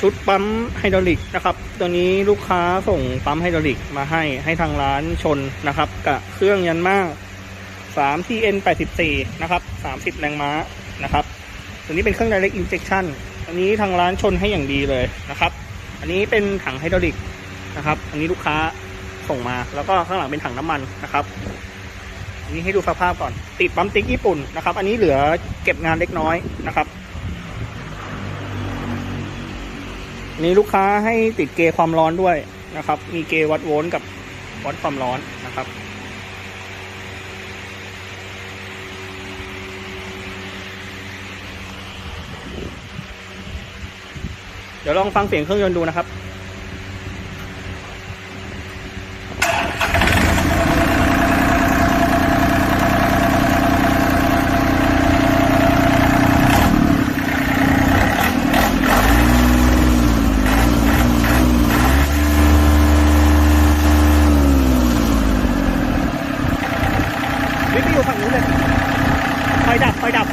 ชุดปั๊มไฮดรอลิกนะครับตัวนี้ลูกค้าส่งปั๊มไฮดรอลิกมาให้ให้ทางร้านชนนะครับ กับเครื่องยันมา3 TN 84นะครับ30 แรงม้านะครับตัวนี้เป็นเครื่อง direct injection อันนี้ทางร้านชนให้อย่างดีเลยนะครับ อันนี้เป็นถังไฮดรอลิกนะครับ อันนี้ลูกค้าส่งมา แล้วก็ข้างหลังเป็นถังน้ำมันนะครับอันนี้ให้ดูสภาพก่อน ติดปั๊มติ๊กญี่ปุ่นนะครับ อันนี้เหลือเก็บงานเล็กน้อยนะครับ อั มีลูกค้าให้ติดเกย์ความร้อนด้วยนะครับ มีเกย์วัดโวลต์กับวัดความร้อนนะครับ เดี๋ยวลองฟังเสียงเครื่องยนต์ดูนะครับ phải đọc